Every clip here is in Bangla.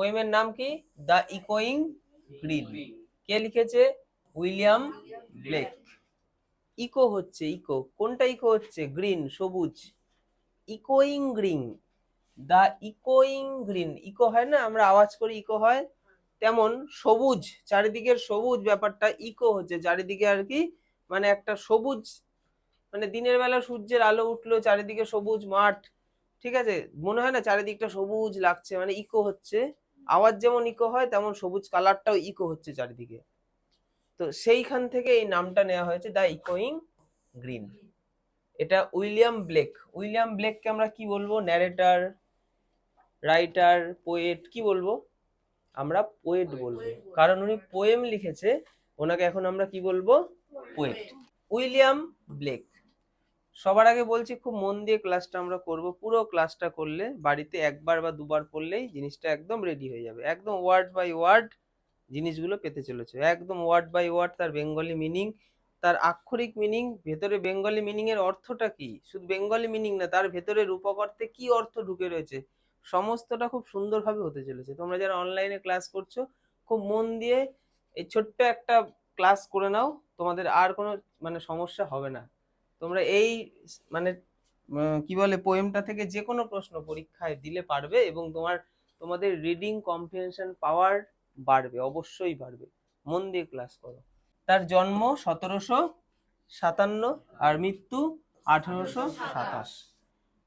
পোয়েমের নাম কি? দ্য ইকোয়িং গ্রিন কে লিখেছে? William Blake. ইকো হচ্ছে ইকো। কোনটা ইকো হচ্ছে? গ্রিন, সবুজ। ইকোয়িং গ্রিন। দ্য ইকোয়িং গ্রিন। ইকো হয় না? আমরা আওয়াজ করি ইকো হয়। তেমন সবুজ, চারিদিকের সবুজ ব্যাপারটা ইকো হচ্ছে। চারিদিকে আর কি মানে একটা সবুজ মানে দিনের বেলা সূর্যের আলো উঠল, চারিদিকে সবুজ মাঠ, ঠিক আছে? মনে হয় না চারিদিকটা সবুজ লাগছে মানে ইকো হচ্ছে। আওয়াজ যেমন ইকো হয় তেমন সবুজ কালারটাও ইকো হচ্ছে চারিদিকে। তো সেইখান থেকে এই নামটা নেওয়া হয়েছে দ্য ইকোয়িং গ্রিন এটা উইলিয়াম ব্লেক। উইলিয়াম ব্লেককে আমরা কি বলব? ন্যারেটার রাইটার পোয়েট কি বলব? আমরা পোয়েট বলব। কারণ উনি পোয়েম লিখেছে ওনাকে এখন আমরা কি বলব? Poet William Blake. সবার আগে বলছি, খুব মন দিয়ে ক্লাসটা আমরা করব। পুরো ক্লাসটা করলে বাড়িতে একবার বা দুবার পড়লেই জিনিসটা একদম রেডি হয়ে যাবে। একদম ওয়ার্ড বাই ওয়ার্ড জিনিসগুলো পেতে চলেছে। একদম ওয়ার্ড বাই ওয়ার্ড তার বেঙ্গলি মিনিং তার আক্ষরিক মিনিং ভেতরে বেঙ্গলি মিনিং এর অর্থটা কি? শুধু বেঙ্গলি মিনিং না, তার ভেতরে রূপক অর্থে কি অর্থ ঢুকে রয়েছে? সমস্তটা খুব সুন্দরভাবে হতে চলেছে। তোমরা যারা অনলাইনে ক্লাস করছ, খুব মন দিয়ে এই ছোট্ট একটা ক্লাস করে নাও। তোমাদের আর কোনো মানে সমস্যা হবে না। তোমরা এই মানে কি বলে পোয়েমটা থেকে যে কোনো প্রশ্ন পরীক্ষায় দিলে পারবে এবং তোমার, তোমাদের রিডিং কম্প্রিহেনশন পাওয়ার বাড়বে, অবশ্যই বাড়বে। মন দিয়ে ক্লাস করো। তার জন্ম সতেরোশো সাতান্ন আর মৃত্যু আঠারোশো সাতাশ।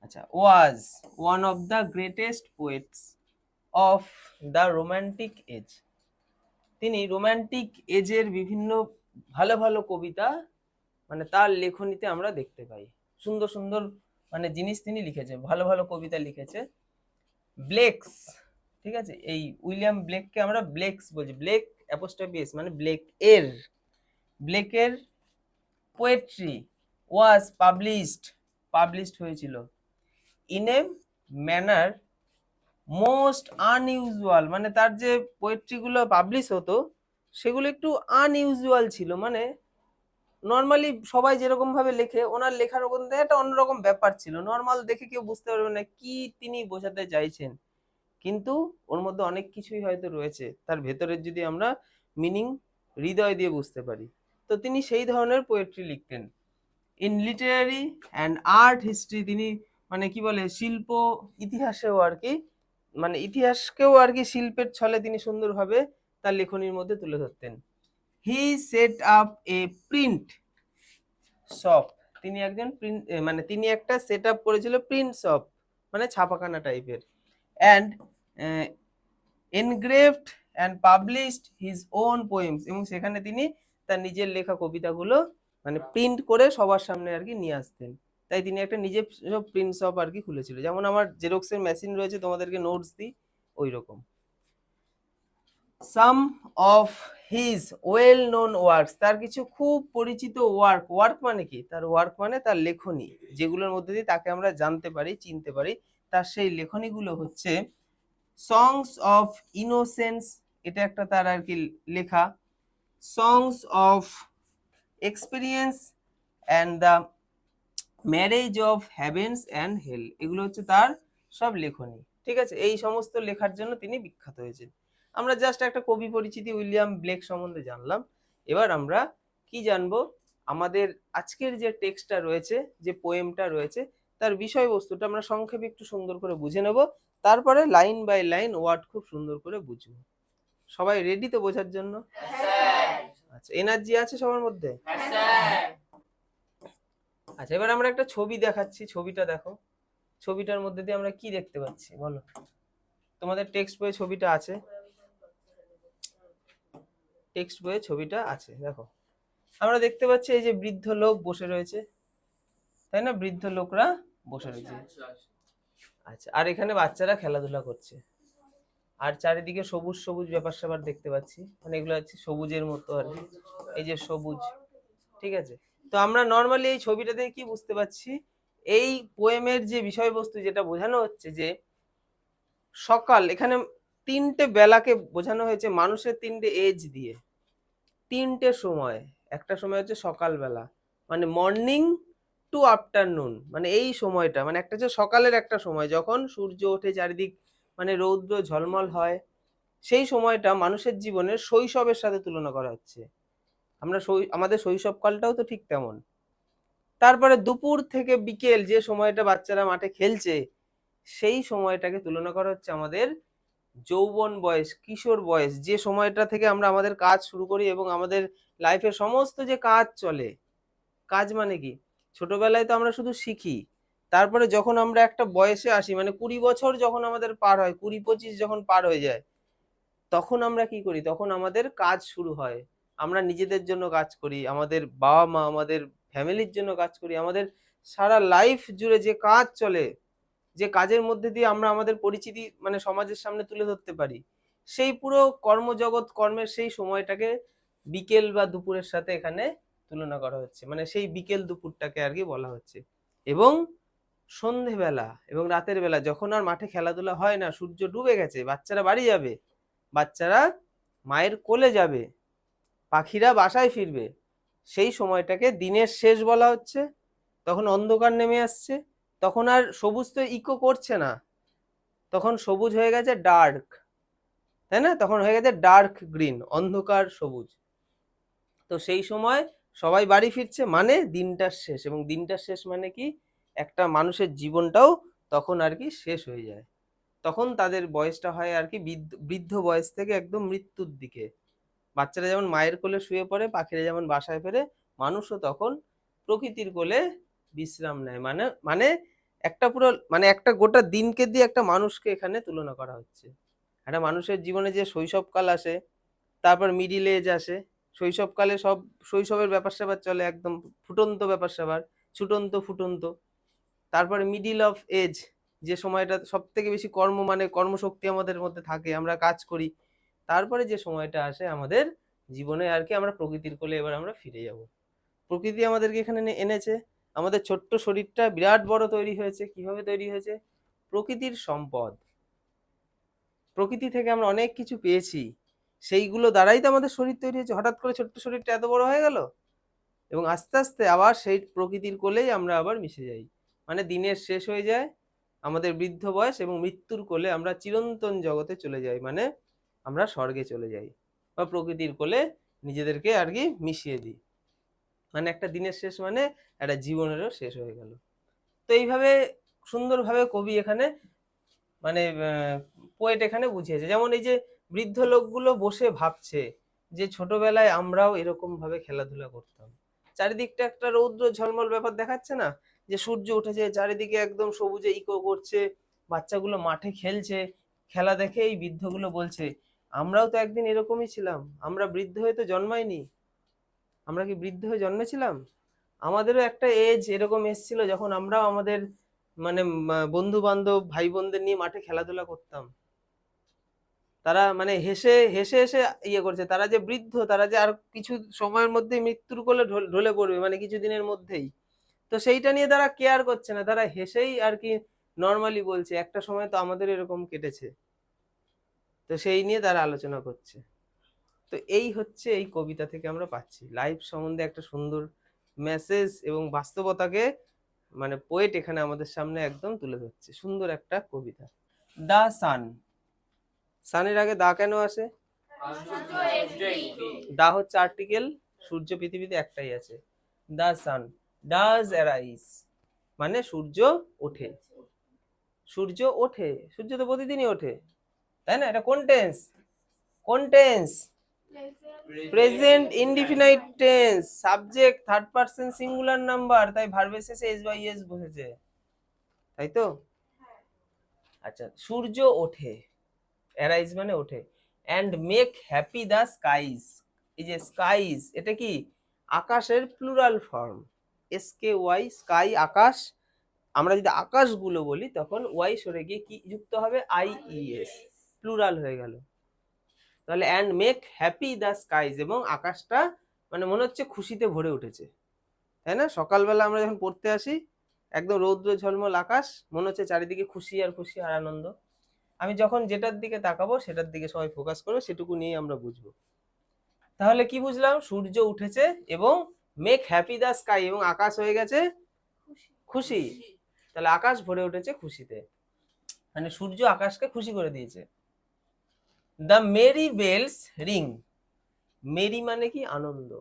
আচ্ছা was one of the greatest poets of the romantic age তিনি রোম্যান্টিক এজের বিভিন্ন ভালো ভালো কবিতা মানে তার লেখনীতে আমরা দেখতে পাই। সুন্দর সুন্দর মানে জিনিস তিনি লিখেছে ভালো ভালো কবিতা লিখেছে। ব্লেকস, ঠিক আছে? এই উইলিয়াম ব্লেককে আমরা ব্লেকস বলছি ব্লেক অ্যাপোস্ট্রফি মানে ব্লেক এর। ব্লেকের পোয়েট্রি ওয়াজ পাবলিশড পাবলিশড হয়েছিল in a manner most unusual মানে তার যে পোয়েট্রিগুলো পাবলিশ হতো, সেগুলো একটু আনইউজুয়াল ছিল। মানে নর্মালি সবাই যেরকম ভাবে লেখে, ওনার লেখার মধ্যে একটা অন্যরকম ব্যাপার ছিল। নর্মাল দেখে কেউ বুঝতে পারবে না কি তিনি বোঝাতে চাইছেন। কিন্তু ওর মধ্যে অনেক কিছুই হয়তো রয়েছে। তার ভেতরের যদি আমরা মিনিং হৃদয় দিয়ে বুঝতে পারি। তো তিনি সেই ধরনের পোয়েট্রি লিখতেন। In literary and art history তিনি মানে কি বলে, শিল্প, ইতিহাসেও আর কি মানে ইতিহাসকেও আর কি শিল্পের ছলে তিনি সুন্দরভাবে তার লেখনীর মধ্যে তুলে ধরতেন। He set up a print shop তিনি একজন প্রিন্ট মানে তিনি একটা সেট আপ করেছিল প্রিন্ট শপ মানে ছাপাখানা টাইপের and engraved and published his own poems এবং সেখানে তিনি তার নিজের লেখা কবিতাগুলো মানে প্রিন্ট করে সবার সামনে আর কি নিয়ে আসতেন। তাই তিনি একটা নিজের প্রিন্ট শপ আর কি খুলেছিল। যেমন আমার জেরক্সের মেশিন রয়েছে, তোমাদেরকে নোটস দিই ওই রকম some of his well known works তার কিছু খুব পরিচিত ওয়ার্ক ওয়ার্ক মানে কি? তার ওয়ার্ক মানে তার লেখনী, যেগুলোর মধ্যে দিয়ে তাকে আমরা জানতে পারি, চিনতে পারি। তার সেই লেখনীগুলো হচ্ছে সংস অফ ইনোসেন্স এটা একটা তার আর কি লেখা। Songs of experience and the marriage of heavens and hell এগুলো হচ্ছে তার সব লেখনী। ঠিক আছে? এই সমস্ত লেখার জন্য তিনি বিখ্যাত হয়েছেন। আমরা জাস্ট একটা কবি পরিচিতি উইলিয়াম ব্লেক সম্বন্ধে জানলাম। এবার আমরা কি জানব? আমাদের আজকের যে টেক্সটটা রয়েছে, যে পোয়েমটা রয়েছে, তার বিষয়বস্তুটা আমরা সংক্ষেপে একটু সুন্দর করে বুঝে নেব। তারপরে লাইন বাই লাইন ওয়ার্ড খুব সুন্দর করে বুঝব। সবাই রেডি তো বোঝার জন্য? আচ্ছা এনার্জি আছে সবার মধ্যে? আচ্ছা এবার আমরা একটা ছবি দেখাচ্ছি, ছবিটা দেখো। ছবিটার মধ্যে দিয়ে আমরা কি দেখতে পাচ্ছি? বলো। তোমাদের টেক্সট বইয়ে ছবিটা আছে। টেক্সট বইয়ে ছবিটা আছে, দেখো। আমরা দেখতে পাচ্ছি এই যে বৃদ্ধ লোক বসে রয়েছে। তাই না? বৃদ্ধ লোকরা বসে রয়েছে। আচ্ছা আর এখানে বাচ্চারা খেলাধুলা করছে। আর চারিদিকে সবুজ সবুজ ব্যাপার স্যাপার দেখতে পাচ্ছি। মানে এগুলো হচ্ছে সবুজের মতো আর এই যে সবুজ, ঠিক আছে? তো আমরা নর্মালি এই ছবিটা দেখে কি বুঝতে পারছি? এই পোয়েমের যে বিষয়বস্তু যেটা বোঝানো হচ্ছে যে সকাল, এখানে তিনটে বেলাকে বোঝানো হয়েছে মানুষের তিনটে এজ দিয়ে। তিনটে সময়। একটা সময় হচ্ছে সকালবেলা। মানে মর্নিং টু আফটারনুন মানে এই সময়টা মানে একটা হচ্ছে সকালের একটা সময়। যখন সূর্য ওঠে চারিদিক মানে রৌদ্র ঝলমল হয়, সেই সময়টা মানুষের জীবনের শৈশবের সাথে তুলনা করা হচ্ছে। আমরা আমাদের শৈশবকালটাও তো ঠিক তেমন। তারপরে দুপুর থেকে বিকেল যে সময়টা বাচ্চারা মাঠে খেলছে, সেই সময়টাকে তুলনা করা হচ্ছে আমাদের যৌবন বয়স, কিশোর বয়স, যে সময়টা থেকে আমরা আমাদের কাজ শুরু করি এবং আমাদের লাইফের সমস্ত যে কাজ চলে, কাজ মানে কি? ছোটবেলায় তো আমরা শুধু শিখি, তারপরে যখন আমরা একটা বয়সে আসি মানে কুড়ি বছর যখন আমাদের পার হয়, কুড়ি পঁচিশ যখন পার হয়ে যায়, তখন আমরা কি করি? তখন আমাদের কাজ শুরু হয়, আমরা নিজেদের জন্য কাজ করি, আমাদের বাবা মা, আমাদের ফ্যামিলির জন্য কাজ করি, আমাদের সারা লাইফ জুড়ে যে কাজ চলে যে কাজের মধ্যে দিয়ে আমরা আমাদের পরিচিতি মানে সমাজের সামনে তুলে ধরতে পারি। সেই পুরো কর্মজগৎ, কর্মের সেই সময়টাকে বিকেল বা দুপুরের সাথে এখানে তুলনা করা হচ্ছে। মানে সেই বিকেল দুপুরটাকে আর কি বলা হচ্ছে। এবং সন্ধেবেলা এবং রাতের বেলা যখন আর মাঠে খেলাধুলা হয় না, সূর্য ডুবে গেছে, বাচ্চারা বাড়ি যাবে, বাচ্চারা মায়ের কোলে যাবে, পাখিরা বাসায় ফিরবে, সেই সময়টাকে দিনের শেষ বলা হচ্ছে। তখন অন্ধকার নেমে আসছে। তখন আর সবুজ তো ইকো করছে না। তখন সবুজ হয়ে গেছে ডার্ক তাই না? তখন হয়ে গেছে ডার্ক গ্রিন অন্ধকার সবুজ। তো সেই সময় সবাই বাড়ি ফিরছে মানে দিনটার শেষ। এবং দিনটার শেষ মানে কি? একটা মানুষের জীবনটাও তখন আর কি শেষ হয়ে যায়। তখন তাদের বয়সটা হয় আর কি বৃদ্ধ- বৃদ্ধ বয়স থেকে একদম মৃত্যুর দিকে। বাচ্চারা যেমন মায়ের কোলে শুয়ে পড়ে, পাখিরা যেমন বাসায় ফেরে, মানুষও তখন প্রকৃতির কোলে বিশ্রাম নেয়। মানে মানে একটা পুরো মানে একটা গোটা দিনকে দিয়ে একটা মানুষকে এখানে তুলনা করা হচ্ছে। একটা মানুষের জীবনে যে শৈশবকাল আসে, তারপর মিডিল এজ আসে, শৈশবকালে সব, শৈশবের ব্যাপার স্যাপার চলে, একদম ফুটন্ত ব্যাপার স্যাপার ছুটন্ত ফুটন্ত। তারপর মিডিল অফ এজ যে সময়টা সব থেকে বেশি কর্ম মানে কর্মশক্তি আমাদের মধ্যে থাকে, আমরা কাজ করি, তারপরে যে সময়টা আসে আমাদের জীবনে আর কি আমরা প্রকৃতির কোলে এবার আমরা ফিরে যাব। প্রকৃতি আমাদেরকে এখানে এনে- এনেছে আমাদের ছোট্ট শরীরটা বিরাট বড় তৈরি হয়েছে। কীভাবে তৈরি হয়েছে? প্রকৃতির সম্পদ। প্রকৃতি থেকে আমরা অনেক কিছু পেয়েছি। সেইগুলো দ্বারাই তো আমাদের শরীর তৈরি হয়েছে। হঠাৎ করে ছোট্ট শরীরটা এত বড় হয়ে গেল? এবং আস্তে আস্তে আবার সেই প্রকৃতির কোলেই আমরা আবার মিশে যাই। মানে দিনের শেষ হয়ে যায়, আমাদের বৃদ্ধ বয়স এবং মৃত্যুর কোলে আমরা চিরন্তন জগতে চলে যাই। মানে আমরা স্বর্গে চলে যাই বা প্রকৃতির কোলে নিজেদেরকে আর কি মিশিয়ে দিই। মানে একটা দিনের শেষ মানে একটা জীবনেরও শেষ হয়ে গেল। তো এইভাবে সুন্দরভাবে কবি এখানে মানে পোয়েট এখানে বুঝিয়েছে। যেমন এই যে বৃদ্ধ লোকগুলো বসে ভাবছে যে ছোটবেলায় আমরাও এরকম ভাবে খেলাধুলা করতাম। চারিদিকটা একটা রৌদ্র ঝলমল ব্যাপার দেখাচ্ছে না? যে সূর্য উঠেছে, চারিদিকে একদম সবুজে ইকো করছে, বাচ্চাগুলো মাঠে খেলছে, খেলা দেখে এই বৃদ্ধগুলো বলছে, আমরাও তো একদিন এরকমই ছিলাম। আমরা বৃদ্ধ হয়ে তো জন্মাইনি। আমরা কি বৃদ্ধ হয়ে জন্মেছিলাম? আমাদেরও একটা এজ এরকম এসেছিল যখন আমরাও আমাদের মানে বন্ধু বান্ধব ভাই বোনদের নিয়ে মাঠে খেলাধুলা করতাম। তারা মানে হেসে হেসে হেসে ইয়ে করছে। তারা যে বৃদ্ধ, তারা যে আর কিছু সময়ের মধ্যেই মৃত্যুর কোলে ঢল- পড়বে মানে কিছু দিনের মধ্যেই। তো সেইটা নিয়ে তারা কেয়ার করছে না। তারা হেসেই আর কি নর্মালি বলছে। একটা সময় তো আমাদের এরকম কেটেছে। তো সেই নিয়ে তারা আলোচনা করছে। তো এই হচ্ছে এই কবিতা থেকে আমরা পাচ্ছি। লাইফ সম্বন্ধে একটা সুন্দর মেসেজ এবং বাস্তবতাকে মানে পোয়েট এখানে আমাদের সামনে একদম তুলে ধরছে। সুন্দর একটা কবিতা। দা সান। সানের আগে দা কেন আসে? দা হচ্ছে আর্টিকেল সূর্য পৃথিবীতে একটাই আছে। দা সান। ডাজ অ্যারাইজ মানে সূর্য ওঠে। সূর্য ওঠে। সূর্য তো প্রতিদিনই ওঠে। তাই না? এটা কোন টেন্স কোন tense present indefinite tense subject third person singular number তাই ভার্বের শেষে এস বাই এস বসেছে। তাই তো? আচ্ছা সূর্য ওঠে। অ্যারাইজ মানে ওঠে। And make happy the skies এই যে স্কাইজ এটা কি? আকাশের plural form S K Y sky আকাশ। আমরা যদি আকাশগুলো বলি তখন ওয়াই সরে গিয়ে কি যুক্ত হবে? আই ই এস প্লুরাল হয়ে গেল। তাহলে and make happy the skies এবং আকাশটা মানে মনে হচ্ছে খুশিতে ভরে উঠেছে। তাই না? সকালবেলা আমরা যখন পড়তে আসি একদম রৌদ্র ঝলমল আকাশ মনে হচ্ছে চারিদিকে খুশি আর খুশি আর আনন্দ। আমি যখন যেটার দিকে তাকাবো সেটার দিকে সবাই ফোকাস করবে সেটুকু নিয়ে আমরা বুঝব। তাহলে কি বুঝলাম? সূর্য উঠেছে এবং মেক হ্যাপি দ্য স্কাই এবং আকাশ হয়ে গেছে খুশি। তাহলে আকাশ ভরে উঠেছে খুশিতে। মানে সূর্য আকাশকে খুশি করে দিয়েছে। The merry bells ring merry মানে কি? আনন্দ।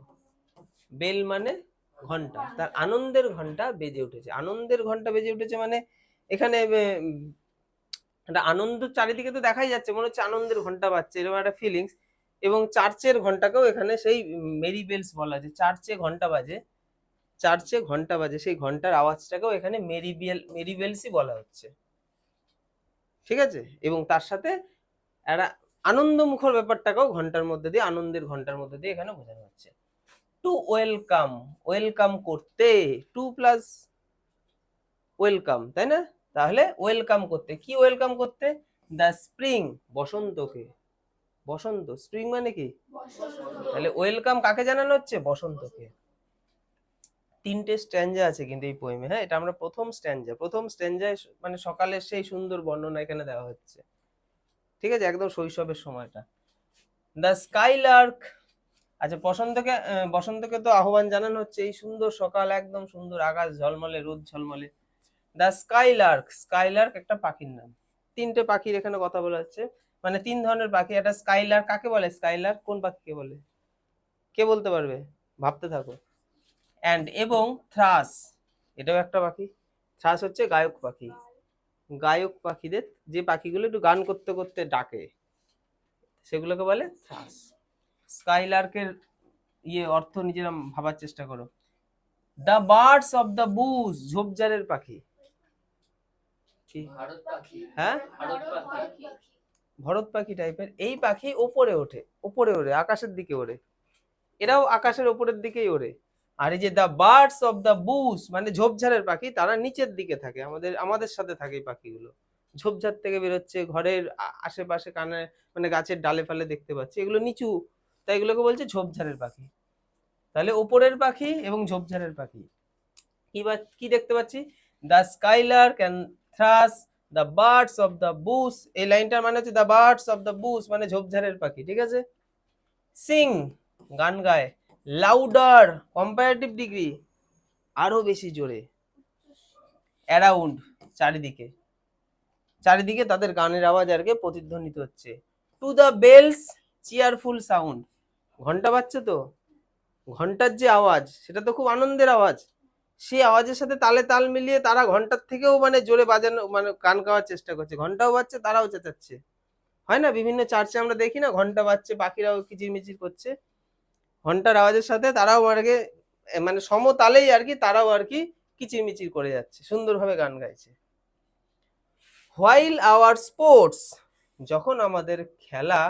বেল মানে ঘণ্টা। তার আনন্দের ঘণ্টা বেজে উঠেছে। আনন্দের ঘণ্টা বেজে উঠেছে মানে এখানে একটা আনন্দ চারিদিকে তো দেখাই যাচ্ছে। মনে হচ্ছে আনন্দের ঘণ্টা বাজছে, এরকম একটা ফিলিংস এবং চার্চের ঘন্টাকেও এখানে সেই মেরি বেলস বলা আছে। চার্চে ঘণ্টা বাজে। চার্চে ঘণ্টা বাজে। সেই ঘণ্টার আওয়াজটাকেও এখানে মেরি বেল মেরি বেলসই বলা হচ্ছে। ঠিক আছে? এবং তার সাথে একটা আনন্দমুখর ব্যাপারটাকেও ঘণ্টার মধ্যে দিয়ে আনন্দের ঘণ্টার মধ্যে দিয়ে এখানে বোঝানো হচ্ছে। টু ওয়েলকাম ওয়েলকাম করতে টু প্লাস ওয়েলকাম তাই না? তাহলে ওয়েলকাম করতে কি ওয়েলকাম করতে? দ্য স্প্রিং বসন্তকে। বসন্ত স্প্রিং মানে কি? তাহলে ওয়েলকাম কাকে জানানো হচ্ছে? বসন্তকে। তিনটে স্ট্যান্ডা আছে কিন্তু এই পোয়েমে হ্যাঁ? এটা আমরা প্রথম স্ট্যান্ডা প্রথম স্ট্যান্ডায় মানে সকালের সেই সুন্দর বর্ণনা এখানে দেওয়া হচ্ছে। ঠিক আছে? একদম শৈশবের সময়টা। দ্য স্কাইলার্ক আচ্ছা বসন্তকে বসন্তকে তো আহ্বান জানানো হচ্ছে, এই সুন্দর সকাল, একদম সুন্দর আকাশ, ঝলমলে, রোদ ঝলমলে। দ্য স্কাইলার্ক স্কাইলার্ক একটা পাখির নাম। তিনটে পাখির এখানে কথা বলা হচ্ছে। মানে তিন ধরনের পাখি। একটা স্কাইলার্ক কাকে বলে স্কাইলার্ক কোন পাখিকে বলে? কে বলতে পারবে? ভাবতে থাকো। অ্যান্ড এবং থ্রাস এটাও একটা পাখি। থ্রাস হচ্ছে গায়ক পাখি। গায়ক পাখিদের যে পাখিগুলো একটু গান করতে করতে ডাকে সেগুলোকে বলে থ্রাস স্কাইলার্কের ইয়ে অর্থ নিজেরা ভাবার চেষ্টা করো। The birds of the bush ঝোপঝাড়ের পাখি। হ্যাঁ? ভরত পাখি। টাইপের এই পাখি ওপরে ওঠে ওপরে ওড়ে আকাশের দিকে ওড়ে। এরাও আকাশের ওপরের দিকেই ওড়ে। আর এই যে the birds of the bush মানে ঝোপঝাড়ের পাখি, তারা নিচের দিকে থাকে। আমাদের আমাদের সাথে থাকে এই পাখিগুলো। ঝোপঝাড় থেকে বেরোচ্ছে, ঘরের আশেপাশে কানে মানে গাছের ডালে ফালে দেখতে পাচ্ছি। এগুলো নিচু, তাই এগুলোকে বলছে ঝোপঝাড়ের পাখি। তাহলে ওপরের পাখি এবং ঝোপঝাড়ের পাখি। কি বা, কি দেখতে পাচ্ছি? The skylark can thrush the birds of the bush এই লাইনটার মানে হচ্ছে the birds of the bush মানে ঝোপঝাড়ের পাখি, ঠিক আছে? সিং, গান গায়। লাউডার কম্পারেটিভ ডিগ্রি আরও বেশি জোরে। অ্যারাউন্ড চারিদিকে। চারিদিকে তাদের গানের আওয়াজ আর কি প্রতিধ্বনিত হচ্ছে। To the bells cheerful sound ঘণ্টা বাজছে তো? ঘণ্টার যে আওয়াজ, সেটা তো খুব আনন্দের আওয়াজ। সেই আওয়াজের সাথে তালে তাল মিলিয়ে তারা ঘণ্টার থেকেও মানে জোরে বাজানো মানে গান গাওয়ার চেষ্টা করছে। ঘন্টাও বাজছে, তারাও চেঁচাচ্ছে। হয় না? বিভিন্ন চার্চে আমরা দেখি না, ঘণ্টা বাজছে পাখিরাও কিচিরমিচির করছে। ঘণ্টার আওয়াজের সাথে তারাও আর কি মানে সমতালেই আর কি তারাও আর কি কিচিরমিচির করে যাচ্ছে, সুন্দরভাবে গান গাইছে। হোয়াইল আওয়ার স্পোর্টস যখন আমাদের খেলা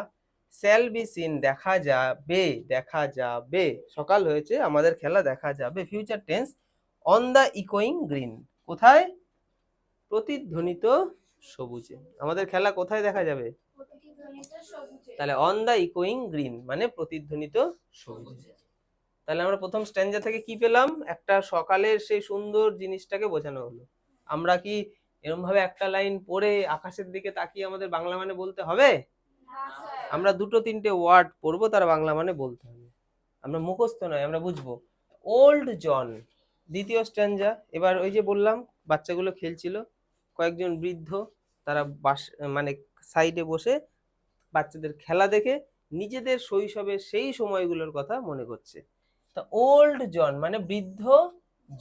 স্যাল বি সিন দেখা যাবে দেখা যাবে, সকাল হয়েছে, আমাদের খেলা দেখা যাবে ফিউচার টেন্স অন দ্য ইকোয়িং গ্রিন কোথায়? প্রতিধ্বনিত সবুজে, আমাদের খেলা কোথায় দেখা যাবে? তাহলে অন দ্য ইকোয়িং গ্রিন মানে প্রতিধ্বনিত সবুজ। তাহলে আমরা প্রথম স্ট্যান্ডা থেকে কি পেলাম? একটা সকালের সেই সুন্দর জিনিসটাকে বোঝানো হলো। আমরা কি এরকম ভাবে একটা লাইন পড়ে আকাশের দিকে তাকিয়ে আমাদের বাংলা মানে বলতে হবে? আমরা দুটো তিনটে ওয়ার্ড পড়ব তার বাংলা মানে বলতে হবে। আমরা মুখস্থ নয় আমরা বুঝব। ওল্ড জন দ্বিতীয় স্ট্যান্ডা এবার ওই যে বললাম বাচ্চাগুলো খেলছিল কয়েকজন বৃদ্ধ তারা বাস মানে সাইডে বসে বাচ্চাদের খেলা দেখে নিজেদের শৈশবের সেই সময়গুলোর কথা মনে করছে। তা ওল্ড জন মানে বৃদ্ধ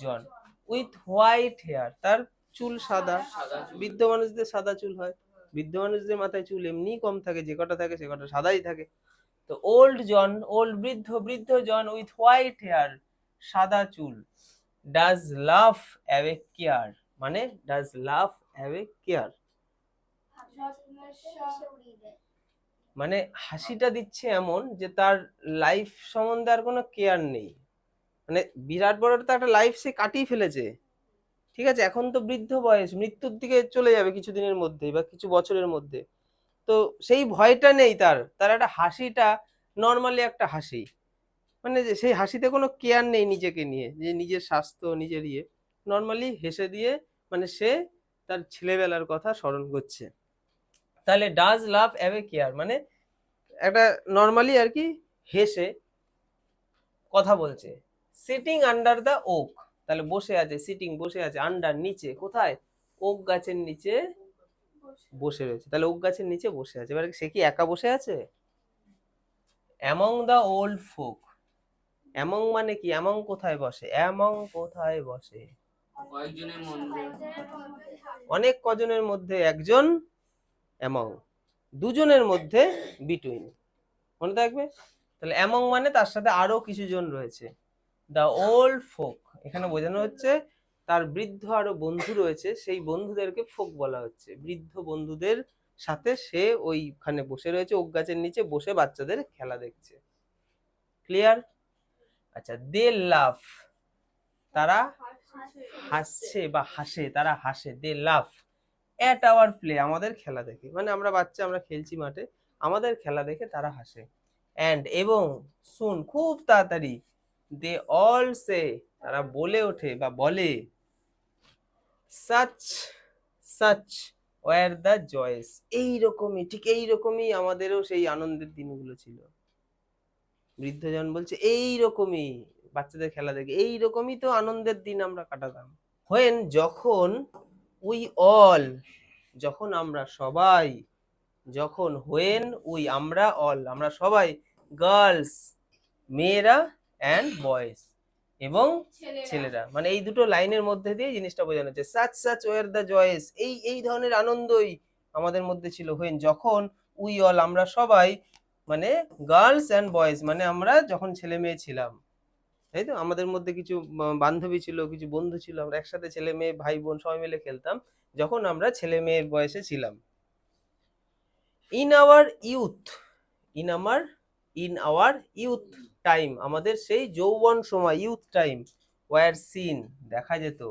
জন উইথ হোয়াইট হেয়ার তার চুল সাদা। বৃদ্ধ মানুষদের সাদা চুল হয়। বৃদ্ধ মানুষদের মাথায় চুল এমনি কম থাকে, যে কটা থাকে সে কটা সাদাই থাকে। তো ওল্ড জন ওল্ড বৃদ্ধ বৃদ্ধ জন উইথ হোয়াইট হেয়ার সাদা চুল। ডাজ লাভ অ্যাওয়ে কেয়ার মানে ডাজ লাভ অ্যাওয়ে কেয়ার মানে হাসিটা দিচ্ছে এমন যে তার লাইফ সম্বন্ধে আর কোনো কেয়ার নেই। মানে বিরাট বড় তো একটা লাইফ সে কাটিয়ে ফেলেছে। ঠিক আছে, এখন তো বৃদ্ধ বয়স, মৃত্যুর দিকে চলে যাবে কিছুদিনের মধ্যে বা কিছু বছরের মধ্যে। তো সেই ভয়টা নেই তার তার একটা হাসিটা নর্মালি একটা হাসি। মানে সেই হাসিতে কোনো কেয়ার নেই নিজেকে নিয়ে, যে নিজের স্বাস্থ্য, নিজের ইয়ে। নর্মালি হেসে দিয়ে মানে সে তার ছেলেবেলার কথা স্মরণ করছে। তাহলে ডাজ লাভ অ্যাভে কেয়ার মানে একটা নর্মালি আর কি হেসে কথা বলছে। সিটিং আন্ডার দ্য ওক তাহলে বসে আছে সিটিং বসে আছে আন্ডার নিচে কোথায়? ওক গাছের নিচে বসে রয়েছে। তাহলে ওক গাছের নিচে বসে আছে। এবার সে কি একা বসে আছে? Among the old folk among মানে কি? অ্যামং কোথায় বসে? অ্যামং কোথায় বসে? অনেক কজনের মধ্যে একজন অ্যামং দুজনের মধ্যে বিটুইন মনে থাকবে? তাহলে অ্যামং মানে তার সাথে আরও কিছু জন রয়েছে। দ্য ওল্ড ফোক এখানে বোঝানো হচ্ছে তার বৃদ্ধ আরও বন্ধু রয়েছে, সেই বন্ধুদেরকে ফোক বলা হচ্ছে। বৃদ্ধ বন্ধুদের সাথে সে ওইখানে বসে রয়েছে ওক গাছের নিচে বসে বাচ্চাদের খেলা দেখছে। ক্লিয়ার আচ্ছা দে লাভ তারা হাসছে বা হাসে, তারা হাসে they laugh at our play আমাদের খেলা দেখে। মানে আমরা বাচ্চা, আমরা খেলছি মাঠে, আমাদের খেলা দেখে তারা হাসে। অ্যান্ড এবং শুন খুব তাড়াতাড়ি দে অল সে তারা বলে ওঠে বা বলে such such were the joys এইরকমই, ঠিক এইরকমই আমাদেরও সেই আনন্দের দিনগুলো ছিল। বৃদ্ধজন বলছে, এইরকমই, বাচ্চাদের খেলা দেখে, এইরকমই তো আনন্দের দিন আমরা কাটাতাম। হোয়েন যখন উই অল যখন আমরা সবাই যখন হোয়েন উই আমরা অল আমরা সবাই গার্লস মেয়েরা অ্যান্ড বয়েজ এবং ছেলেরা। মানে এই দুটো লাইনের মধ্যে দিয়ে জিনিসটা বোঝানো হচ্ছে। Such such were the joys এই এই ধরনের আনন্দই আমাদের মধ্যে ছিল হোয়েন যখন উই অল আমরা সবাই মানে গার্লস অ্যান্ড বয়েজ মানে আমরা যখন ছেলে মেয়ে ছিলাম। তাই তো? আমাদের মধ্যে কিছু বান্ধবী ছিল, কিছু বন্ধু ছিল, আমরা একসাথে ছেলে মেয়ে, ভাই বোন সবাই মিলে খেলতাম, যখন আমরা ছেলে মেয়ের বয়সে ছিলাম। ইন আওয়ার ইউথ ইন আমার ইন আওয়ার ইউথ টাইম আমাদের সেই যৌবন সময় ইউথ টাইম ওয়ার সিন দেখা যেত।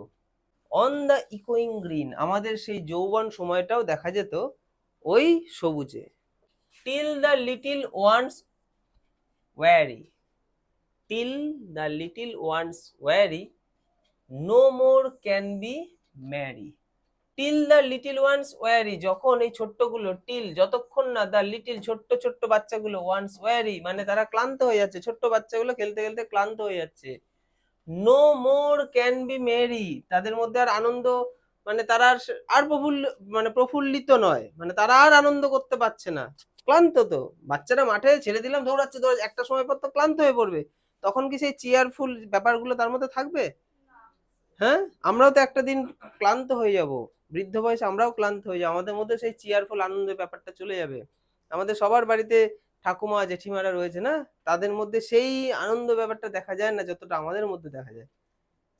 অন দ্য ইকোয়িং গ্রিন আমাদের সেই যৌবন সময়টাও দেখা যেত ওই সবুজে। Till the little ones weary till the little ones weary no more can be merry till the little ones weary যখন এই ছোট্টগুলো টিল যতক্ষণ না দ্য লিটিল ছোট্ট ছোট্ট বাচ্চাগুলো ওয়ান্স ওয়ারি মানে তারা ক্লান্ত হয়ে যাচ্ছে, ছোট্ট বাচ্চাগুলো খেলতে খেলতে ক্লান্ত হয়ে যাচ্ছে no more can be merry তাদের মধ্যে আর আনন্দ মানে তারা আর প্রফুল্ল মানে প্রফুল্লিত নয় মানে তারা আর আনন্দ করতে পারছে না, ক্লান্ত তো, বাচ্চারা মাঠে ছেড়ে দিলাম, দৌড়াচ্ছে দৌড়াচ্ছে, একটা সময় পর তো ক্লান্ত হয়ে পড়বে তখন কি সেই চেয়ারফুল ব্যাপারগুলো তার মধ্যে থাকবে? হ্যাঁ? আমরাও তো একটা দিন ক্লান্ত হয়ে যাব। বৃদ্ধ বয়সে আমরাও ক্লান্ত হয়ে যাব। আমাদের মধ্যে সেই চেয়ারফুল আনন্দের ব্যাপারটা চলে যাবে। আমাদের সবার বাড়িতে ঠাকুমা, জেঠিমারা রয়েছে না? তাদের মধ্যে সেই আনন্দ ব্যাপারটা দেখা যায় না যতটা আমাদের মধ্যে দেখা যায়।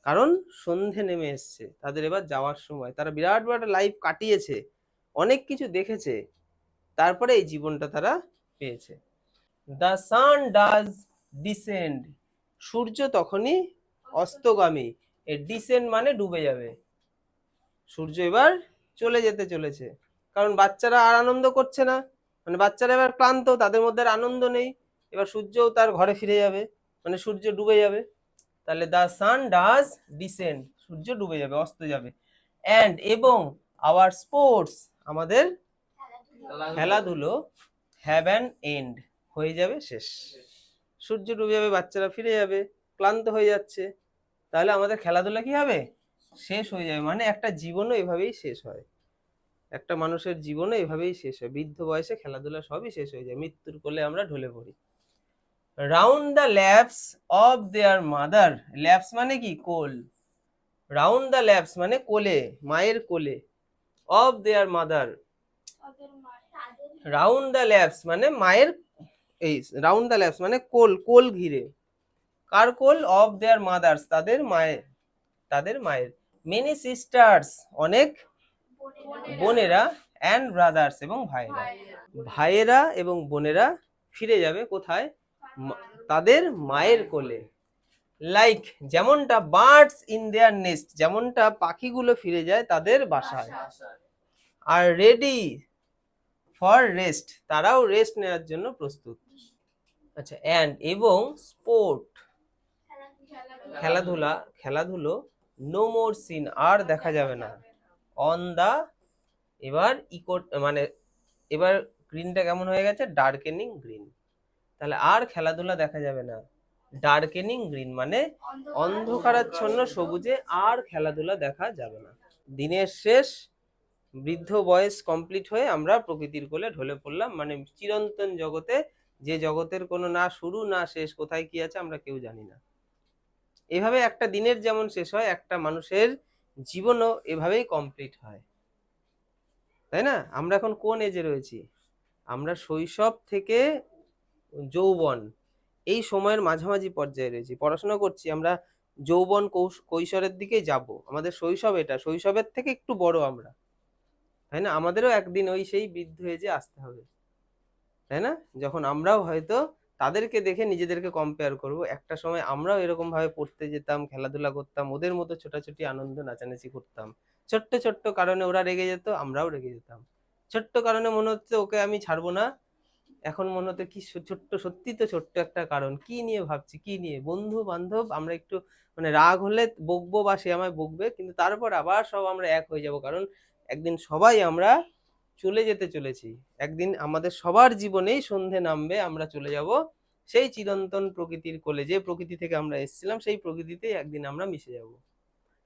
কারণ সন্ধে নেমে এসছে। তাদের এবার যাওয়ার সময়। তারা বিরাট বড় লাইফ কাটিয়েছে। অনেক কিছু দেখেছে। তারপরে এই জীবনটা তারা পেয়েছে। দ্য সান ডাজ ডিসেন্ড সূর্য তখনই অস্তগামী। এ ডিসেন্ড মানে ডুবে যাবে। সূর্য এবার চলে যেতে চলেছে। কারণ বাচ্চারা আর আনন্দ করছে না। মানে বাচ্চারা এবার ক্লান্ত তাদের মধ্যে আর আনন্দ নেই। এবার সূর্যও তার ঘরে ফিরে যাবে। মানে সূর্য ডুবে যাবে। তাহলে দ্য সান ডাজ ডিসেন্ড সূর্য ডুবে যাবে অস্ত যাবে। অ্যান্ড এবং আওয়ার স্পোর্টস আমাদের খেলাধুলো। হ্যাভ অ্যান এন্ড হয়ে যাবে শেষ। সূর্য ডুবে যাবে বাচ্চারা ফিরে যাবে ক্লান্ত হয়ে যাচ্ছে তাহলে আমাদের খেলাধুলা কি হবে? শেষ হয়ে যাবে মানে একটা জীবনও এভাবেই শেষ হয়। একটা মানুষের জীবনও এভাবেই শেষ হয় বৃদ্ধ বয়সে খেলাধুলা সবই শেষ হয়ে যায় মৃত্যুর কোলে আমরা ঢলে পড়ি। Round the laps of their mother laps মানে কি? কোল। রাউন্ড দ্য ল্যাপস মানে কোলে মায়ের কোলে। Of their mother round the laps মানে মায়ের এই রাউন্ড দ্য ল্যাপস মানে কোল কোল ঘিরে। কার কোল? অফ দেয়ার মাদার্স তাদের মায়ের তাদের মায়ের। মেনি সিস্টার্স অনেক বোনেরা অ্যান্ড ব্রাদার্স এবং ভাইরা ভাইয়েরা এবং বোনেরা ফিরে যাবে কোথায়? তাদের মায়ের কোলে। লাইক যেমনটা বার্ডস ইন দেয়ার নেস্ট যেমনটা পাখিগুলো ফিরে যায় তাদের বাসায়। আর রেডি ফর রেস্ট তারাও রেস্ট নেওয়ার জন্য প্রস্তুত। আচ্ছা অ্যান্ড এবং স্পোর্ট খেলাধুলা, খেলাধুলো নো মোর সিন আর দেখা যাবে না। অন দা এবার ইকো মানে এবার গ্রিনটা কেমন হয়ে গেছে? ডার্কেনিং গ্রিন তাহলে আর খেলাধুলা দেখা যাবে না। ডার্কেনিং গ্রিন মানে অন্ধকারাচ্ছন্ন সবুজে আর খেলাধুলা দেখা যাবে না। দিনের শেষ বৃদ্ধ বয়স কমপ্লিট হয়ে আমরা প্রকৃতির কোলে ঢলে পড়লাম। মানে চিরন্তন জগতে যে জগতের কোনো না শুরু, না শেষ, কোথায় কি আছে আমরা কেউ জানি না। এভাবে একটা দিনের যেমন শেষ হয়, একটা মানুষের জীবনও এভাবেই কমপ্লিট হয়। তাই না? আমরা এখন কোন এজে রয়েছি? আমরা শৈশব থেকে যৌবন, এই সময়ের মাঝামাঝি পর্যায়ে রয়েছি। পড়াশোনা করছি, আমরা যৌবন কৌশ- কৈশোরের দিকে যাব। আমাদের শৈশব এটা, শৈশবের থেকে একটু বড় আমরা। তাই না? আমাদেরও একদিন ওই সেই বৃদ্ধ এজে আসতে হবে। তাই না? যখন আমরাও হয়তো তাদেরকে দেখে নিজেদেরকে কম্পেয়ার করব। একটা সময় আমরাও এরকম ভাবে পড়তে যেতাম, খেলাধুলা করতাম, ওদের মতো ছোটাছুটি আনন্দ নাচানাচি করতাম। ছোট্ট ছোট্ট কারণে ওরা রেগে যেত, আমরাও রেগে যেতাম। ছোট্ট কারণে মনে হচ্ছে ওকে আমি ছাড়বো না। এখন মনে হতো কি ছোট্ট, সত্যি তো ছোট্ট একটা কারণ। কি নিয়ে ভাবছি, কি নিয়ে? বন্ধু বান্ধব আমরা একটু মানে রাগ হলে বকবো বা সে আমায় বকবে, কিন্তু তারপর আবার সব আমরা এক হয়ে যাব। কারণ একদিন সবাই আমরা চলে যেতে চলেছি। একদিন আমাদের সবার জীবনেই সন্ধে নামবে, আমরা চলে যাব সেই চিরন্তন প্রকৃতির কোলে। যে প্রকৃতি থেকে আমরা এসেছিলাম, সেই প্রকৃতিতেই একদিন আমরা মিশে যাব।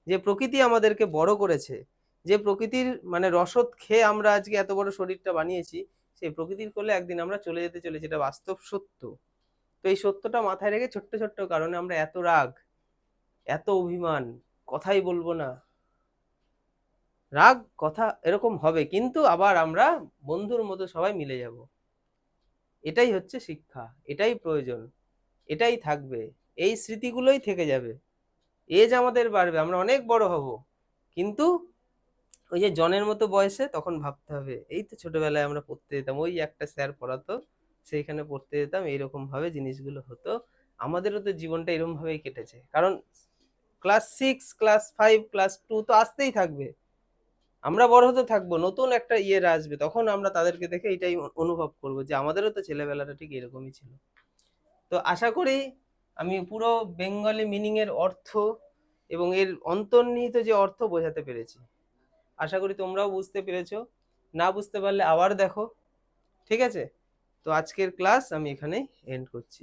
যে প্রকৃতি আমাদেরকে বড় করেছে, যে প্রকৃতির মানে রসদ খেয়ে আমরা আজকে এত বড় শরীরটা বানিয়েছি, সেই প্রকৃতির কোলে একদিন আমরা চলে যেতে চলেছি, এটা বাস্তব সত্য। তো এই সত্যটা মাথায় রেখে ছোট্ট ছোট্ট কারণে আমরা এত রাগ, এত অভিমান, কথাই বলব না। রাগ, কথা এরকম হবে, কিন্তু আবার আমরা বন্ধুর মতো সবাই মিলে যাব। এটাই হচ্ছে শিক্ষা, এটাই প্রয়োজন, এটাই থাকবে, এই স্মৃতিগুলোই থেকে যাবে। এজ আমাদের বাড়বে, আমরা অনেক বড় হব, কিন্তু ওই যে জনের মতো বয়সে তখন ভাবতে হবে, এই তো ছোটবেলায় আমরা পড়তে যেতাম, ওই একটা স্যার পড়াতো, সেইখানে পড়তে যেতাম এইরকম ভাবে জিনিসগুলো হতো। আমাদেরও তো জীবনটা এরকম ভাবেই কেটেছে, কারণ class six class five class two তো আসতেই থাকবে। আমরা বড় হতে থাকব, নতুন একটা ইয়ের আসবে, তখন আমরা তাদেরকে দেখে এটাই অনুভব করব যে আমাদেরও তো ছেলেবেলাটা ঠিক এরকমই ছিল। তো আশা করি আমি পুরো বেঙ্গলি মিনিং এর অর্থ এবং এর অন্তর্নিহিত যে অর্থ বোঝাতে পেরেছি। আশা করি তোমরাও বুঝতে পেরেছ। না বুঝতে পারলে আবার দেখো। ঠিক আছে? তো আজকের ক্লাস আমি এখানেই এন্ড করছি।